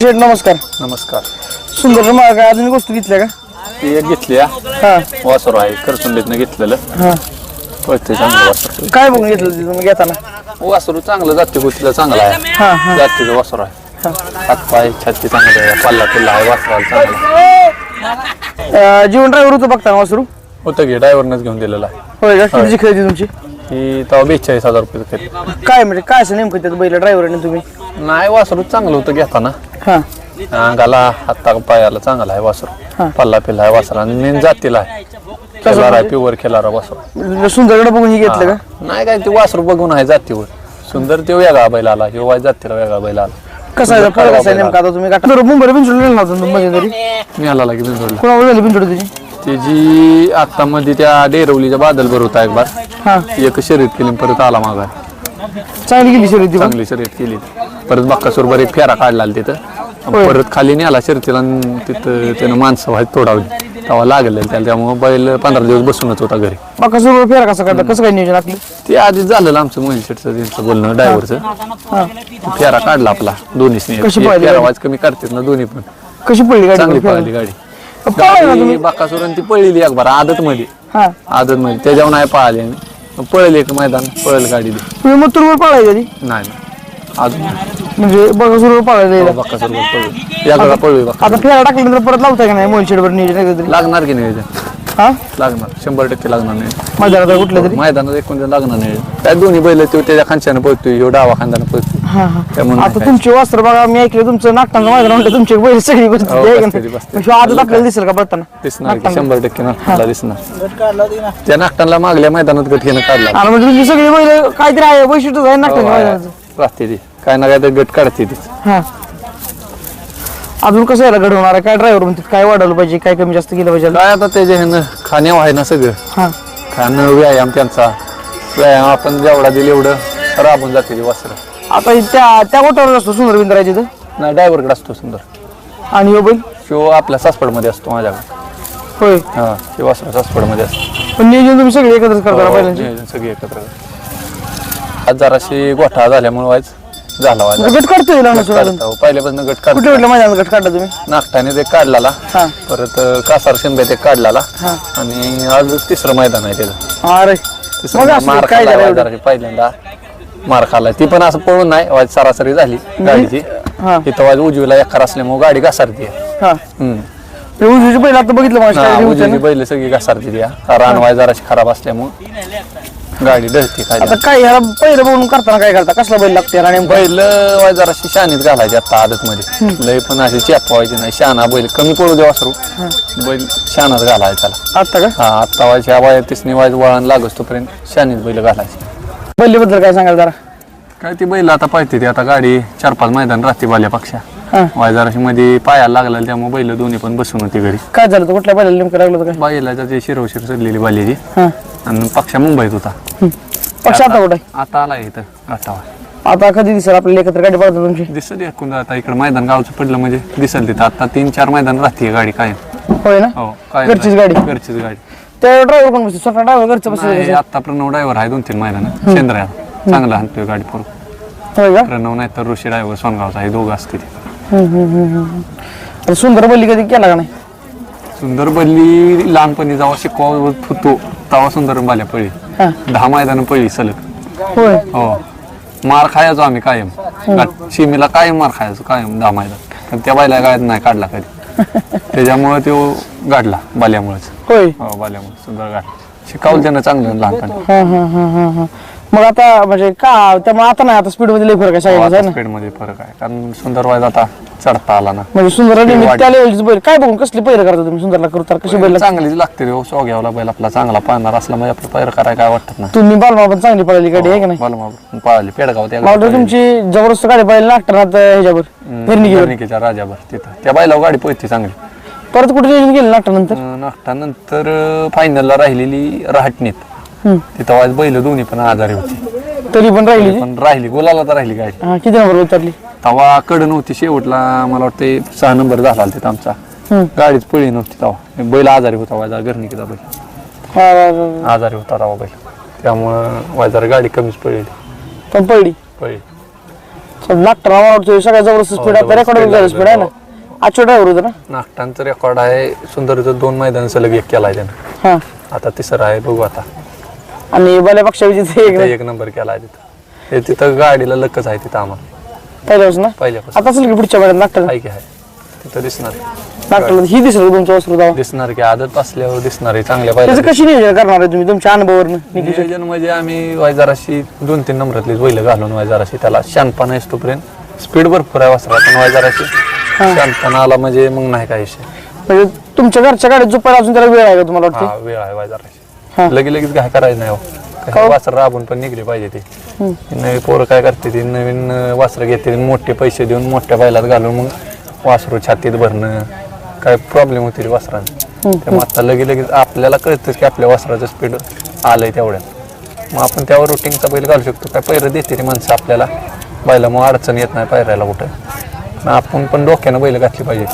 शेठ नमस्कार. नमस्कार. सुंदर माग काय अजून गोष्ट घेतल्या का? ती एक घेतली हा. हा. वासर आहे करचुंडीतनं घेतलेलं. हा. पळते चांगलं वासर. काय बघून घेतलं ते तुम्ही घेताना? वासरू चांगलं जाती गोष्टीला चांगलं हा, आहे. हा. जातीचं वासर आहे. हातपाय छाती चांगलं आहे पल्ला पिल्ला आहे वासराला चांगलं आहे. अं, जीवन ड्रायव्हर होतं बघताना वासरू? होतं घे ड्रायव्हरनंच घेऊन दिलेलं आहे. होय का? कितीची खरेदी तुमची? ही तेव्हा बेचाळीस हजार रुपये काय म्हणजे काय असं नेमकं त्यात बैल ड्रायव्हरने तुम्ही? नाही वासरू चांगलं होतं घेताना. हा. अंगाला हाता पायाला चांगला आहे हा. वासरू पल्ला पिल्ला आहे वासरा. आणि मेन जातीला आहे. खेळारा आहे प्युअर खेळारा वासरू. सुंदरकडे बघून ही घेतलं का? नाही काय ते वासरू बघून आहे जातीवर. सुंदर ते वेगळा बैल आला ह्यो वाय जातीला वेगळा बैल आला. कसं आहे? नेमका? आता तुम्ही गाठा मुंबईला होता मध्ये तरी. मी आला की बिनजोडला कोणावर झाली त्याची त्याची आता मध्ये त्या डेरवलीच्या बादल भर होता एक बार हा. एक शर्यत केली आणि परत आला मागा. चांगली गेली शर्यत ती पण. चांगली शर्यत केली. परत बाक्कासोर बर एक फेरा काढला तिथं. परत खाली नेला शर्यतीला आणि तिथं त्यानं माणसं व्हायला तोडावली तेव्हा लागलेलं त्याला त्यामुळे बैल पंधरा दिवस बसूनच होता घरी. बाका सुरू फेरा कसा काढला कसं काय नियोजन आपली? ते आधीच झालेलं आमचं मोहिल शेटचं त्यांचं बोलणं ड्रायव्हरचं. फेरा काढला आपला दोन्हीच कशी फेरा गाडी? वाज कमी करतात ना दोन्ही पण. कशी पडली गाडी? चांगली फेरा? पळाली गाडी. पळाली ना गाडी बाकासोर आणि ती पळलेली एक बार आदत मध्ये. हा. आदत मध्ये. त्याच्यावर नाही पाहिली आम्ही पळेल एक मैदान पळेल गाडी ती. तुम्ही मथुरवर पाळायची आधी? नाही नाही. अजून. म्हणजे बघा सुरू पाळायला पळू या पळू बाका आता फेरा टाकल्यानंतर परत लावताय का नाही मोल शेडवर नियोजन एकदा तरी? लागणार की नियोजन हा? लागणार. शंभर टक्के लागणार नाही. मैदानात कुठल्या तरी? मैदानात एकूण लागणार नाही. काय दोन्ही बैल तो त्याच्या खांच्यानं पळतोय ह्यो डावा खांद्यानं पळतोय. हा हा. त्यामुळे आता तुमचे वस्त्र बघा मी ऐकलं तुमचं नागटांचं मैदान म्हणलं तुमचे बैल सगळी बसते हो, आहे का बसते ती, नाही? बसते. मग ह्यो आजच आपल्याला दिसेल का बघताना दिसणार की शंभर टक्के नागटाला दिसणार. त्या नागटाला मागल्या मैदानात गठीनं काढला. आणि म्हणजे तुमची सगळी बैल काहीतरी आहे वैशिष्ट्यच आहे नागटांच्या मैदानाचं. राहते ती. काय ना काय तर गट काढते ती हा. अजून कसं याला घडवणार आहे? काय ड्रायव्हर म्हणतात? काय वाढवलं पाहिजे? काय कमी जास्त केलं पाहिजे? काय आता त्याच्या ह्यानं खाण्यावर आहे ना सगळं. हा. खाणं व्यायाम त्यांचा. व्यायाम आपण जेवढा दिल एवढं राबून जाते ती वस्त्र आता हे त्या त्या गोट्यावर असतो सुंदर बिंदरायचे तर नाही ड्रायव्हरकडे असतो सुंदर. आणि ह्यो बैल? शिव आपल्या सासपडमध्ये असतो माझ्याकडे. होय. हा ते वासरा सासपडमध्ये असतो. पण नियोजन तुम्ही सगळे एकत्रच करता हो, बैलांचे नियोजन सगळे एकत्र आज जराशी गोठा झाल्यामुळे व्हायच झाला गट काढतोय लहान असून अजून. काढतो. पहिल्यापासून गट कुठल्या कुठल्या मैदानात गट काढला तुम्ही? नागटाने ते काढलेला. हा. परत अं, कासार शिंदे ते काढलेला. हा. आणि आज तिसरं मैदान आहे त्याचं. अरे. तिसरं मग असं मार काय खाल्ला झालं एवढं? जराशी पहिल्यांदा. मार खाल्ला. ती पण असं पळून नाही वाज सरासरी झाली गाडीची. हा. इथं वाज उजवीला एकर असल्यामुळे गाडी घसारती हा. हम्म. हे उजवीचे बैल आता बघितलं माझ्या हा, उजवीची. बैल सगळी घसारती ती हा. रान वाय जराशी खराब असल्यामुळे. गाडी खाली. आता काय ह्याला पहिलं बघून करताना काय करता? कसला बैल लागते आणि नेमकं? बैल वाय जराशी शानीत घालायची आता आदत मध्ये लय पण अशी चॅप व्हायची नाही. शाना बैल कमी पडू दे वासरू. बैल शानात घालायचा त्याला. आता का? हा आता वायच्या ह्या वयात तिसनी वाय वळण लागस तोपर्यंत शानीत बैल घालायची. बैलीबद्दल काय सांगाल जरा? काय ती बैल आता पाहिजे ती. आता गाडी चार पाच मैदान राहते बाल्या पक्षा हा. वाय जराशी मध्ये पायाला लागला त्यामुळे बैल दोन्ही पण बसून होती घरी. काय झालं कुठल्या बैलाला नेमकं लागलं होतं बाईला त्याची शिरवशिर सडलेली बाल्याची. हा. आणि पक्षा मुंबईत होता. पक्ष आता कुठे आता आला इथं गाठावा आता कधी दिसेल आपल्याला एकत्र गाडी पडतात तुमची? एकूण आता इकडे मैदान गावचं पडलं म्हणजे दिसल तिथं. आता तीन चार मैदान राहते गाडी काय होय ना? हो काय घरचीच गाडी? घरचीच गाडी. त्या ड्रायव्हर कोण बसतो स्वतः ड्रायव्हर घरचं बसतो आता प्रणव ड्रायव्हर आहे दोन तीन मैदान. शेंद्र्या चांगला हाणतोय गाडी पूर्ण होय का? प्रणव नाही तर ऋषी ड्रायव्हर सोनगावचा आहे दोघं असते हम्म, हम्म, हम्म, हम्म. अरे सुंदर बैली कधी केला का नाही? सुंदर बल्ली लहानपणी जेव्हा शिकवत होतो तेव्हा सुंदर बाल्या पळी. हा. दहा मैदान पळी सलग. होय. हो. मार खायचो आम्ही कायम. गाठ- शिमीला कायम मार खायचो कायम दहा मैदान. पण त्या बायला काय नाही काढला कधी. त्याच्यामुळे तो गाडला बाल्यामुळेच. होय. हो बाल्यामुळे सुंदर गाडला. शिकावलं त्यानं चांगलं लहानपणी. हा हा हा हा हा. मग आता म्हणजे का त्यामुळे आता नाही आता स्पीडमध्ये लई फरक आहे सगळ्यांचा आहे ना? स्पीडमध्ये फरक आहे. कारण सुंदर वायद आता चढता आला ना. म्हणजे सुंदर त्या लेवलची बैल काय बघून कसली पैर करता तुम्ही सुंदरला करता कशी बैल? चांगलीच लागते रे हो, सोग्यावला बैल आपला चांगला पाहणार असला म्हणजे आपलं पैर करायला काय वाटत नाही. तुम्ही बालमा पण चांगली पळाली गाडी आहे का नाही? बालमा पळाली पेडगाव त्या मला वाटतं तुमची जबरदस्त गाडी पळाली नागटनात ह्याच्यावर फिरणीवर गर्णिकेच्या राजाभर तिथं. त्या बैलावर गाडी पळते चांगली. परत कुठे नियोजन गेलं नागटानंतर अं, नागटानंतर फायनलला राहिलेली राहटणीत. तिथं वाज बैल दोन्ही पण आजारी होती. तरी पण राहिली. पण राहिली. गोलाला तर राहिली गाडी हा किती नंबर उतरली? तवा कड नव्हती शेवटला. मला वाटतं सहा नंबर झाला तिथं आमचा. हम्म. गाडीच पळी नव्हती तवा. बैल आजारी होता वाजा गर्णिकेचा बैल. हा, हा, हा, हा. आजारी होता तवा बैल. त्यामुळं वाजार गाडी कमीच पळली. पण पडली पळली. नागटर मला वाटतं सगळ्यात जबरदस्त स्पीड आता रेकॉर्ड झालं स्पीड आहे ना? आजच्या ड्रायव्हर होतं ना? नागटांचं रेकॉर्ड आहे. सुंदरचं दोन मैदान सलग एक केलाय त्यानं. हा. आता तिसरं आहे बघू आता. आणि बल्या पक्षा तिथे एक एक नंबर केला आहे तिथं. हे तिथं गाडीला लकच आहे तिथं आम्हाला. पहिल्यापासून ना? पहिल्यापासून. आता असेल की पुढच्या महिन्यात नागटर आहे की आहे. तिथं दिसणार. नागटरला ही दिसलं तुमचं वस्त्र दावा दिसणार की आदत असल्यावर दिसणार आहे चांगल्या त्याचं पाहिजे कशी नियोजन करणार आहे तुम्ही तुमच्या अनुभवावरनं नियोजन म्हणजे आम्ही वायजाराशी दोन तीन नंबरातली बैल घालून वायजाराशी त्याला शानपणा आहे तोपर्यंत स्पीड भरपूर आहे वासरा पण वायजाराशी शानपणा आला म्हणजे मग नाही काय विषय. म्हणजे तुमच्या घरच्या गाडीत झोपायला अजून त्याला वेळ आहे का तुम्हाला वाटतं? हा वेळ आहे. वायजाराशी लगे लगेच काय करायचं नाही हो. वासर राबून पण निघले पाहिजे ते. नवी पोरं काय करते ती? नवीन वासरं घेते मोठे पैसे देऊन मोठ्या बैलात घालून मग वासरू छातीत भरणं काय प्रॉब्लेम होतील वासरांना त्यामुळे आता लगे लगेच आपल्याला कळतंच की आपल्या वासराचं स्पीड आलंय तेवढ्यात. मग आपण त्यावर रुटीनचा बैल घालू शकतो. काय पैरं देते ती माणसं आपल्याला? बैला मग अडचण येत नाही पायरायला कुठं. पण आपण पण डोक्यानं बैल घातली पाहिजे.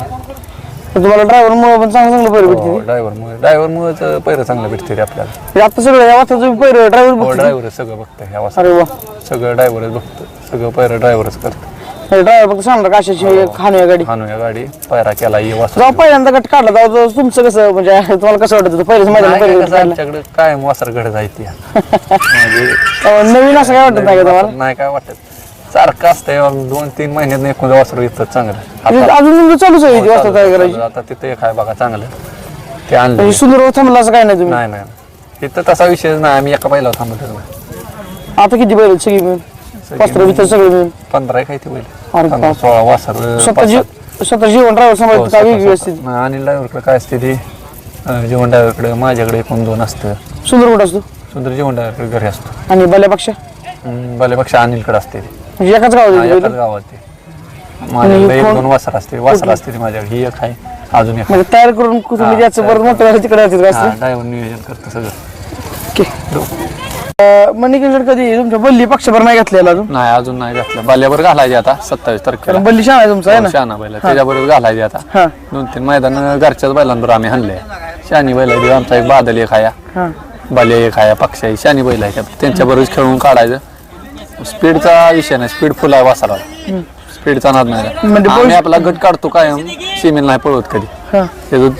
तर तुम्हाला ड्रायव्हर मुळे पण चांगलं चांगलं पैर भेटते. ड्रायव्हर मुळे ड्रायव्हर मुळे पैरं चांगलं भेटते रे आपल्याला. म्हणजे आता सगळं या वाजता तुम्ही पैर ड्रायव्हर हो बघतो. ड्रायव्हर सगळं बघतं ह्या वासरा अरे वा. सगळं ड्रायव्हरच बघतं. सगळं पैरं ड्रायव्हरच करतं. ड्रायव्हर फक्त सांगणार कशाची खाणं या गाडी? हानू या गाडी. पायरा केला ये वासर जेव्हा पहिल्यांदा गट काढला तेव्हा तुमचं कसं म्हणजे तुम्हाला कसं वाटत होतं? पहिल्याच मैदान पहिलं गट काढलं. आमच्याकडे काय वासर घडत आहे ती. म्हणजे नवीन असं काय वाटत नाही का तुम्हाला? नाही काय वाटत? सारखं असतंय दोन तीन महिन्यात एकूण वासर येतं चांगलं. आता- अजून चालूच आहे ती वाजता तयार करायची? आता तिथे एक आहे बघा चांगलं. ते आणलं म्हणजे सुंदर थांबला असं काय नाही तुम्ही? नाही नाही इथं तसा विषय नाही आम्ही एका पहिला थांबतच नाही आता किती बैल आहेत? सगळी मिळून? सगळे पंधरा एक आहे ते पहिले अरे पंधरा बाप. सोळा वासर स्वतः स्वतः जीवन हो, सांभाळतो काय वेगळी असते स्वतः- स्वतः. आणि ड्रायव्हरकडे काय असते ती? अं, ड्रायव्हरकडे माझ्याकडे एकूण दोन असतं. सुंदर कुठं असतो? सुंदर जीवन ड्रायव्हरकडे घरी असतो. आणि बल्यापेक्षा? हम्म, भलेपेक्षा अनिलकडे असते ती. म्हणजे एकाच गावात हा. एकाच गावात ते माझ्याकडे एक कोण- दोन वासर असते वासर असते माझ्याकडे. ही एक आहे. अजून एक. म्हणजे तयार करून तुम्ही याचं परत मोठं झालं तिकडे जातील का असं? ड्रायव्हर नियोजन करतं सगळं. मणिकेंद्र कधी तुमच्या बल्ली पक्षभर नाही घेतलेला अजून? नाही अजून नाही घातलं. बाल्यावर घालायचे आता सत्तावीस तारखेला. कारण बल्ली शाळा आहे तुमचा आहे ना? शहाणा बैल. त्याच्याबरोबर घालायचे आता. हा. दोन तीन मैदान घरच्याच बैलांबरोबर आम्ही हल्ले शहाणी बैल आहे, आमचा एक बादल एक आहे. हा. बाल्या एक आहे पक्ष आहे. शहाणी बैल आहे त्यांच्याबरोबर खेळून काढायचं. स्पीडचा विषय नाही स्पीड फुल आहे वासराला स्पीडचा नाद नाही. म्हणजे आम्ही आपला गट काढतो कायम सीमेल नाही पळवत कधी. हा.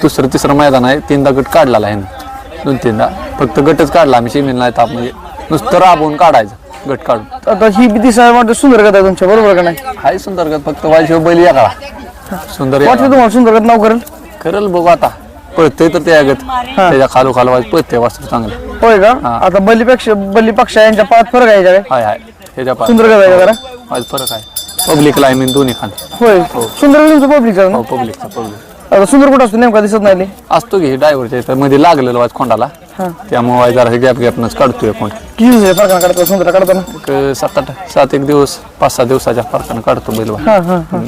दुसरं तिसरं मैदान आहे तीनदा गट काढलेला आहे ना दोन तीनदा. फक्त गटच काढला आम्ही सीमेल नाही ताप म्हणजे नुसतं राबवून काढायचं गट काढून. आता ही दिसायला वाटतं सुंदर कथा आहे तुमच्या बरोबर का नाही? हाय सुंदर गट फक्त वायशिव बैल या काळा सुंदर या वाटलं तुम्हाला सुंदर कथा नाव करेल? करेल बघू आता. पळतंय तर ते गट. त्याच्या खालो खालो वाज पळतंय वास्तू चांगलं. होय का? आता बल्लीपेक्षा बल्ली पक्ष यांच्या पायात फरक आहे याच्या काय हाय हाय. ह्याच्या पा सुंदर कथा आहे का जरा? आज फरक आहे. मी दोन्ही खान होय. सुंदर तुमचं पब्लिक हो पब्लिकचा पब्लिक आता सुंदर कुठं असतो नेमका? दिसत नाही असतो की ड्रायव्हरच्या इथं. मध्ये लागलेलं वाज खोंडाला. हा. त्यामुळे वाज जरा गॅप गॅपनच काढतोय कोण किती दिवस आहे फरकानं काढतो सुंदर काढताना? एक सात आठ सात एक दिवस पाच सहा दिवसाच्या फरकानं काढतो बैलवा हा हा हा.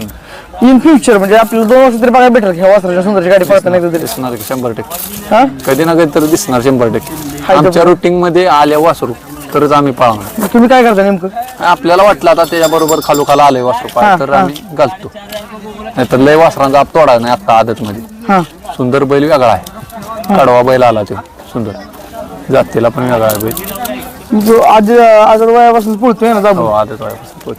इन फ्युचर म्हणजे आपल्याला दोन वर्ष तरी बघायला भेटेल ह्या वासराच्या सुंदरची गाडी पळताना एकदा तरी दिसणार की शंभर टक्के. हा? कधी ना कधी तर दिसणार शंभर टक्के. आमच्या रुटीन मध्ये आल्या वासरू. तरच आम्ही पाळणार. मग तुम्ही काय करता नेमकं? आपल्याला वाटलं आता त्याच्याबरोबर खालू खाला आलंय वासरू पाळ तर आम्ही घालतो. नाहीतर लय वासरांचा आप तोडा नाही आता आदत मध्ये हा. सुंदर बैल वेगळा आहे. कडवा बैल आला तो सुंदर. जातीला पण वेगळा आहे बैल. जो आज आज वयापासून पळतोय ना हो दाबून आदत वयापासून